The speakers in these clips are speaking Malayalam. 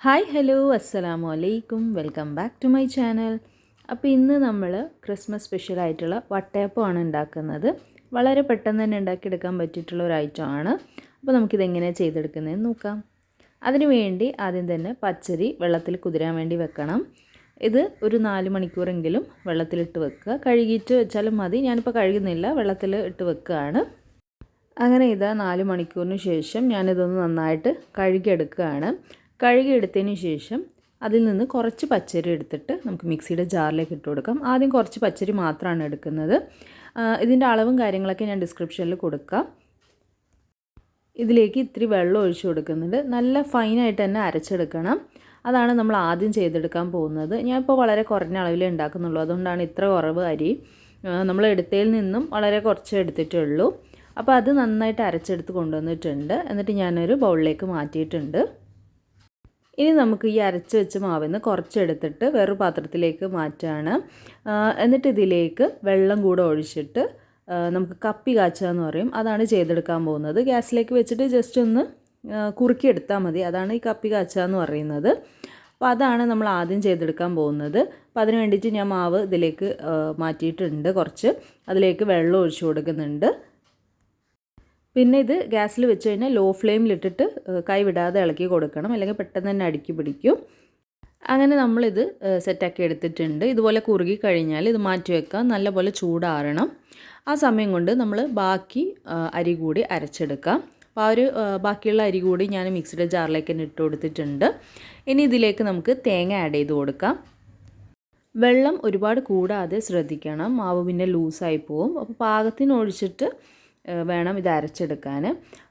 ഹായ് ഹലോ അസ്സലാമു അലൈക്കും. Welcome back to my channel. അപ്പോൾ ഇന്ന് നമ്മൾ ക്രിസ്മസ് സ്പെഷ്യൽ ആയിട്ടുള്ള വട്ടയപ്പമാണ് ഉണ്ടാക്കുന്നത്. വളരെ പെട്ടെന്ന് തന്നെ ഉണ്ടാക്കിയെടുക്കാൻ പറ്റിയിട്ടുള്ള ഒരു ഐറ്റം ആണ് അപ്പോൾ നമുക്കിതെങ്ങനെയാണ് ചെയ്തെടുക്കുന്നതെന്ന് നോക്കാം. അതിനു വേണ്ടി ആദ്യം തന്നെ പച്ചരി വെള്ളത്തിൽ കുതിരാൻ വേണ്ടി വെക്കണം. ഇത് ഒരു നാല് മണിക്കൂറെങ്കിലും വെള്ളത്തിലിട്ട് വെക്കുക. കഴുകിയിട്ട് വെച്ചാലും മതി. ഞാനിപ്പോൾ കഴുകുന്നില്ല. വെള്ളത്തിൽ ഇട്ട് വെക്കുകയാണ്. അങ്ങനെ ഇതാ നാല് മണിക്കൂറിന് ശേഷം ഞാനിതൊന്ന് നന്നായിട്ട് കഴുകിയെടുക്കുകയാണ്. കഴുകിയെടുത്തതിന് ശേഷം അതിൽ നിന്ന് കുറച്ച് പച്ചരി എടുത്തിട്ട് നമുക്ക് മിക്സിയുടെ ജാറിലേക്ക് ഇട്ട് കൊടുക്കാം. ആദ്യം കുറച്ച് പച്ചരി മാത്രമാണ് എടുക്കുന്നത്. ഇതിന്റെ അളവും കാര്യങ്ങളൊക്കെ ഞാൻ ഡിസ്ക്രിപ്ഷനിൽ കൊടുക്കാം. ഇതിലേക്ക് ഇത്തിരി വെള്ളം ഒഴിച്ചു കൊടുക്കുന്നുണ്ട്. നല്ല ഫൈനായിട്ട് തന്നെ അരച്ചെടുക്കണം. അതാണ് നമ്മൾ ആദ്യം ചെയ്തെടുക്കാൻ പോകുന്നത്. ഞാൻ ഇപ്പോൾ വളരെ കുറഞ്ഞ അളവിലേ ഉണ്ടാക്കുന്നുള്ളൂ. അതുകൊണ്ടാണ് ഇത്ര കുറവ് അരി. നമ്മൾ എടുത്തതിൽ നിന്നും വളരെ കുറച്ച് എടുത്തിട്ടുള്ളൂ. അപ്പോൾ അത് നന്നായിട്ട് അരച്ചെടുത്ത് കൊണ്ടുവന്നിട്ടുണ്ട്. എന്നിട്ട് ഞാനൊരു ബൗളിലേക്ക് മാറ്റിയിട്ടുണ്ട്. ഇനി നമുക്ക് ഈ അരച്ച് വെച്ച മാവിന്ന് കുറച്ചെടുത്തിട്ട് വേറൊരു പാത്രത്തിലേക്ക് മാറ്റുകയാണ് എന്നിട്ട് ഇതിലേക്ക് വെള്ളം കൂടെ ഒഴിച്ചിട്ട് നമുക്ക് കപ്പി കാച്ചുക എന്ന് പറയും. അതാണ് ചെയ്തെടുക്കാൻ പോകുന്നത്. ഗ്യാസിലേക്ക് വെച്ചിട്ട് ജസ്റ്റ് ഒന്ന് കുറുക്കിയെടുത്താൽ മതി. അതാണ് ഈ കപ്പി കാച്ചുക എന്ന് പറയുന്നത്. അപ്പോൾ അതാണ് നമ്മൾ ആദ്യം ചെയ്തെടുക്കാൻ പോകുന്നത്. അപ്പോൾ അതിന് വേണ്ടിയിട്ട് ഞാൻ മാവ് ഇതിലേക്ക് മാറ്റിയിട്ടുണ്ട് കുറച്ച്. അതിലേക്ക് വെള്ളം ഒഴിച്ചു കൊടുക്കുന്നുണ്ട്. പിന്നെ ഇത് ഗ്യാസിൽ വെച്ച് കഴിഞ്ഞാൽ ലോ ഫ്ലെയിമിലിട്ടിട്ട് കൈ വിടാതെ ഇളക്കി കൊടുക്കണം. അല്ലെങ്കിൽ പെട്ടെന്ന് തന്നെ അടുക്കി പിടിക്കും. അങ്ങനെ നമ്മളിത് സെറ്റാക്കി എടുത്തിട്ടുണ്ട്. ഇതുപോലെ കുറുകി കഴിഞ്ഞാൽ ഇത് മാറ്റി വെക്കാം. നല്ലപോലെ ചൂടാറണം. ആ സമയം കൊണ്ട് നമ്മൾ ബാക്കി അരി കൂടി അരച്ചെടുക്കാം. അപ്പോൾ ആ ഒരു ബാക്കിയുള്ള അരി കൂടി ഞാൻ മിക്സിയുടെ ജാറിലേക്ക് തന്നെ ഇട്ട് കൊടുത്തിട്ടുണ്ട്. ഇനി ഇതിലേക്ക് നമുക്ക് തേങ്ങ ആഡ് ചെയ്ത് കൊടുക്കാം. വെള്ളം ഒരുപാട് കൂടാതെ ശ്രദ്ധിക്കണം. മാവ് പിന്നെ ലൂസായി പോവും. അപ്പോൾ പാകത്തിന് ഒഴിച്ചിട്ട് വേണം ഇത് അരച്ചെടുക്കാൻ.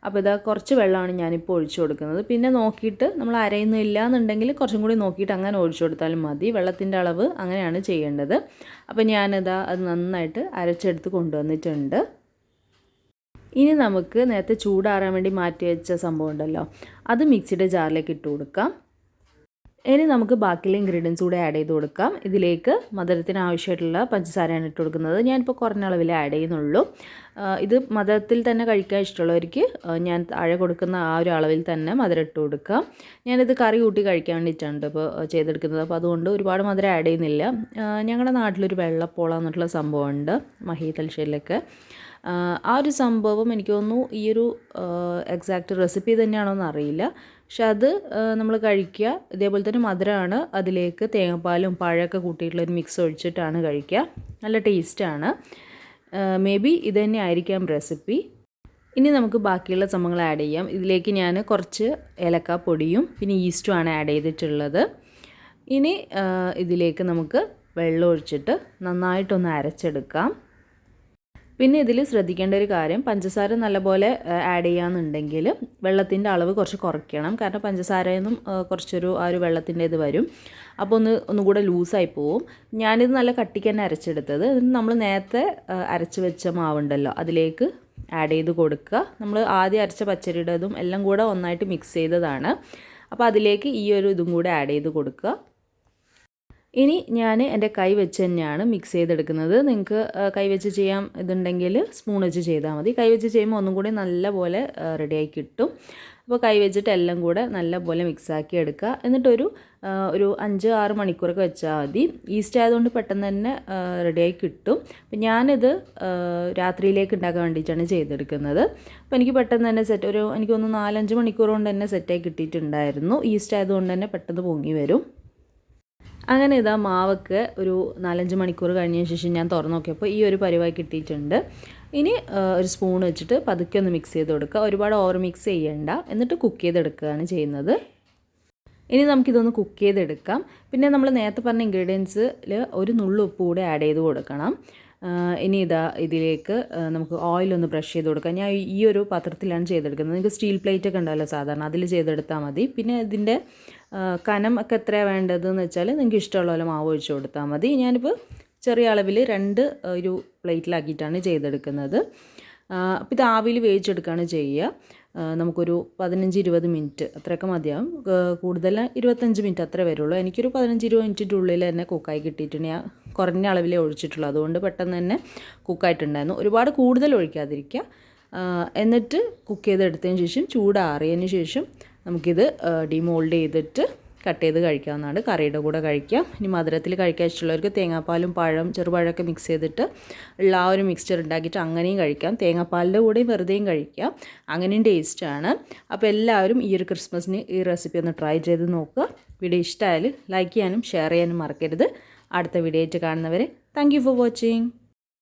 അപ്പോൾ ഇതാ കുറച്ച് വെള്ളമാണ് ഞാനിപ്പോൾ ഒഴിച്ചു കൊടുക്കുന്നത്. പിന്നെ നോക്കിയിട്ട് നമ്മൾ അരയുന്നില്ല എന്നുണ്ടെങ്കിൽ കുറച്ചും കൂടി നോക്കിയിട്ട് അങ്ങനെ ഒഴിച്ചു കൊടുത്താലും മതി. വെള്ളത്തിന്റെ അളവ് അങ്ങനെയാണ് ചെയ്യേണ്ടത്. അപ്പോൾ ഞാനിതാ അത് നന്നായിട്ട് അരച്ചെടുത്ത് കൊണ്ടുവന്നിട്ടുണ്ട്. ഇനി നമുക്ക് നേരത്തെ ചൂടാറാൻ വേണ്ടി മാറ്റി വെച്ച സംഭവം ഉണ്ടല്ലോ. അത് മിക്സിയുടെ ജാറിലേക്ക് ഇട്ട് കൊടുക്കാം. ഇനി നമുക്ക് ബാക്കിയുള്ള ഇൻഗ്രീഡിയൻസ് കൂടെ ആഡ് ചെയ്ത് കൊടുക്കാം. ഇതിലേക്ക് മധുരത്തിന് ആവശ്യമായിട്ടുള്ള പഞ്ചസാരയാണ് ഇട്ട് കൊടുക്കുന്നത്. ഞാനിപ്പോൾ കുറഞ്ഞ അളവിൽ ആഡ് ചെയ്യുന്നുള്ളൂ. ഇത് മധുരത്തിൽ തന്നെ കഴിക്കാൻ ഇഷ്ടമുള്ളവർക്ക് ഞാൻ താഴെ കൊടുക്കുന്ന ആ ഒരു അളവിൽ തന്നെ മധുരം ഇട്ട് കൊടുക്കാം. ഞാനിത് കറി കൂട്ടി കഴിക്കാൻ വേണ്ടിയിട്ടാണ് ഇപ്പോൾ ചെയ്തെടുക്കുന്നത്. അപ്പോൾ അതുകൊണ്ട് ഒരുപാട് മധുരം ആഡ് ചെയ്യുന്നില്ല. ഞങ്ങളുടെ നാട്ടിലൊരു വെള്ളപ്പോള എന്നിട്ടുള്ള സംഭവമുണ്ട് മഹീ തലശ്ശേരിയിലൊക്കെ. ആ ഒരു സംഭവം എനിക്ക് തോന്നുന്നു ഈ ഒരു എക്സാക്റ്റ് റെസിപ്പി തന്നെയാണോ എന്ന് അറിയില്ല പക്ഷെ അത് നമ്മൾ കഴിക്കുക. ഇതേപോലെ തന്നെ മധുരമാണ് അതിലേക്ക് തേങ്ങാപ്പാലും പഴമൊക്കെ കൂട്ടിയിട്ടുള്ള ഒരു മിക്സ് ഒഴിച്ചിട്ടാണ് കഴിക്കുക. നല്ല ടേസ്റ്റാണ് മേ ബി ഇത് തന്നെ ആയിരിക്കാം റെസിപ്പി ഇനി നമുക്ക് ബാക്കിയുള്ള സംഭവങ്ങൾ ആഡ് ചെയ്യാം. ഇതിലേക്ക് ഞാൻ കുറച്ച് ഏലക്ക പൊടിയും പിന്നെ ഈസ്റ്റുമാണ് ആഡ് ചെയ്തിട്ടുള്ളത്. ഇനി ഇതിലേക്ക് നമുക്ക് വെള്ളം ഒഴിച്ചിട്ട് നന്നായിട്ടൊന്ന് അരച്ചെടുക്കാം. പിന്നെ ഇതിൽ ശ്രദ്ധിക്കേണ്ട ഒരു കാര്യം പഞ്ചസാര നല്ലപോലെ ആഡ് ചെയ്യാന്നുണ്ടെങ്കിൽ വെള്ളത്തിന്റെ അളവ് കുറച്ച് കുറയ്ക്കണം. കാരണം പഞ്ചസാരയിൽ നിന്നും കുറച്ചൊരു ആ ഒരു വെള്ളത്തിന്റെ ഇത് വരും. അപ്പോൾ ഒന്ന് ഒന്നുകൂടെ ലൂസായി പോവും. ഞാനിത് നല്ല കട്ടിക്ക് തന്നെ അരച്ചെടുത്തത് നമ്മൾ നേരത്തെ അരച്ച് വെച്ച മാവുണ്ടല്ലോ അതിലേക്ക് ആഡ് ചെയ്ത് കൊടുക്കുക. നമ്മൾ ആദ്യം അരച്ച പച്ചരിയുടേതും എല്ലാം കൂടെ ഒന്നായിട്ട് മിക്സ് ചെയ്തതാണ്. അപ്പോൾ അതിലേക്ക് ഈ ഒരു ഇതും കൂടെ ആഡ് ചെയ്ത് കൊടുക്കുക. ഇനി ഞാൻ എന്റെ കൈ വെച്ച് തന്നെയാണ് മിക്സ് ചെയ്തെടുക്കുന്നത്. നിങ്ങൾക്ക് കൈ വെച്ച് ചെയ്യാം ഇതുണ്ടെങ്കിൽ സ്പൂൺ വെച്ച് ചെയ്താൽ മതി. കൈ വെച്ച് ചെയ്യുമ്പോൾ ഒന്നും കൂടി നല്ലപോലെ റെഡിയായി കിട്ടും. അപ്പോൾ കൈ വെച്ചിട്ട് എല്ലാം കൂടെ നല്ലപോലെ മിക്സാക്കി എടുക്കുക. എന്നിട്ടൊരു ഒരു അഞ്ച് ആറ് മണിക്കൂറൊക്കെ വെച്ചാൽ മതി. ഈസ്റ്റ് ആയതുകൊണ്ട് പെട്ടെന്ന് തന്നെ റെഡിയായി കിട്ടും. അപ്പം ഞാനിത് രാത്രിയിലേക്ക് ഉണ്ടാക്കാൻ വേണ്ടിയിട്ടാണ് ചെയ്തെടുക്കുന്നത്. അപ്പോൾ എനിക്ക് പെട്ടെന്ന് തന്നെ സെറ്റ് ഒരു എനിക്കൊന്ന് നാലഞ്ച് മണിക്കൂർ കൊണ്ട് തന്നെ സെറ്റായി കിട്ടിയിട്ടുണ്ടായിരുന്നു. ഈസ്റ്റ് ആയതുകൊണ്ട് തന്നെ പെട്ടെന്ന് പൊങ്ങി വരും. അങ്ങനെ ഇതാ മാവൊക്കെ ഒരു നാലഞ്ച് മണിക്കൂർ കഴിഞ്ഞ ശേഷം ഞാൻ തുറന്നു നോക്കിയപ്പോൾ ഈ ഒരു പരിവായി കിട്ടിയിട്ടുണ്ട്. ഇനി ഒരു സ്പൂൺ വെച്ചിട്ട് പതുക്കെ ഒന്ന് മിക്സ് ചെയ്ത് കൊടുക്കുക. ഒരുപാട് ഓവർ മിക്സ് ചെയ്യണ്ട. എന്നിട്ട് കുക്ക് ചെയ്തെടുക്കുകയാണ് ചെയ്യുന്നത്. ഇനി നമുക്കിതൊന്ന് കുക്ക് ചെയ്തെടുക്കാം. പിന്നെ നമ്മൾ നേരത്തെ പറഞ്ഞ ഇൻഗ്രീഡിയൻസിൽ ഒരു നുള്ളു ഉപ്പ് കൂടെ ആഡ് ചെയ്ത് കൊടുക്കണം. ഇനി ഇതാ ഇതിലേക്ക് നമുക്ക് ഓയിലൊന്ന് ബ്രഷ് ചെയ്ത് കൊടുക്കാം. ഞാൻ ഈ ഒരു പാത്രത്തിലാണ് ചെയ്തെടുക്കുന്നത്. നിങ്ങൾക്ക് സ്റ്റീൽ പ്ലേറ്റ് ഒക്കെ ഉണ്ടല്ലോ സാധാരണ. അതിൽ ചെയ്തെടുത്താൽ മതി. പിന്നെ ഇതിന്റെ കനം ഒക്കെ എത്രയാണ് വേണ്ടതെന്ന് വെച്ചാൽ നിങ്ങൾക്ക് ഇഷ്ടമുള്ള പോലെ മാവ് ഒഴിച്ച് കൊടുത്താൽ മതി. ഞാനിപ്പോൾ ചെറിയ അളവിൽ രണ്ട് ഒരു പ്ലേറ്റിലാക്കിയിട്ടാണ് ചെയ്തെടുക്കുന്നത്. അപ്പോൾ ഇത് ആവിയിൽ വേവിച്ചെടുക്കുകയാണ് ചെയ്യുക. നമുക്കൊരു പതിനഞ്ച് ഇരുപത് മിനിറ്റ് അത്രയൊക്കെ മതിയാവും. കൂടുതൽ ഇരുപത്തഞ്ച് മിനിറ്റ് അത്രേ വരുള്ളൂ. എനിക്കൊരു പതിനഞ്ച് ഇരുപത് മിനിറ്റിന്റെ ഉള്ളിൽ തന്നെ കുക്കായി കിട്ടിയിട്ടുണ്ട്. ഞാൻ കുറഞ്ഞ അളവിലേ ഒഴിച്ചിട്ടുള്ളൂ. അതുകൊണ്ട് പെട്ടെന്ന് തന്നെ കുക്കായിട്ടുണ്ടായിരുന്നു. ഒരുപാട് കൂടുതൽ ഒഴിക്കാതിരിക്കുക. എന്നിട്ട് കുക്ക് ചെയ്തെടുത്തതിന് ശേഷം ചൂടാറിയതിന് ശേഷം നമുക്കിത് ഡിമോൾഡ് ചെയ്തിട്ട് കട്ട് ചെയ്ത് കഴിക്കാവുന്നതാണ്. കറിയുടെ കൂടെ കഴിക്കാം. ഇനി മധുരത്തിൽ കഴിക്കാൻ ഇഷ്ടമുള്ളവർക്ക് തേങ്ങാപ്പാലും പഴം ചെറുപഴമൊക്കെ മിക്സ് ചെയ്തിട്ട് ഉള്ള ആ ഒരു മിക്സ്ചർ ഉണ്ടാക്കിയിട്ട് അങ്ങനെയും കഴിക്കാം. തേങ്ങാപ്പാലിന്റെ കൂടെയും വെറുതെയും കഴിക്കാം. അങ്ങനെയും ടേസ്റ്റാണ് അപ്പോൾ എല്ലാവരും ഈ ഒരു ക്രിസ്മസിന് ഈ റെസിപ്പി ഒന്ന് ട്രൈ ചെയ്ത് നോക്കുക. വീഡിയോ ഇഷ്ടമായാൽ ലൈക്ക് ചെയ്യാനും ഷെയർ ചെയ്യാനും മറക്കരുത്. അടുത്ത വീഡിയോ ആയിട്ട് കാണുന്നവരെ താങ്ക് ഫോർ വാച്ചിങ്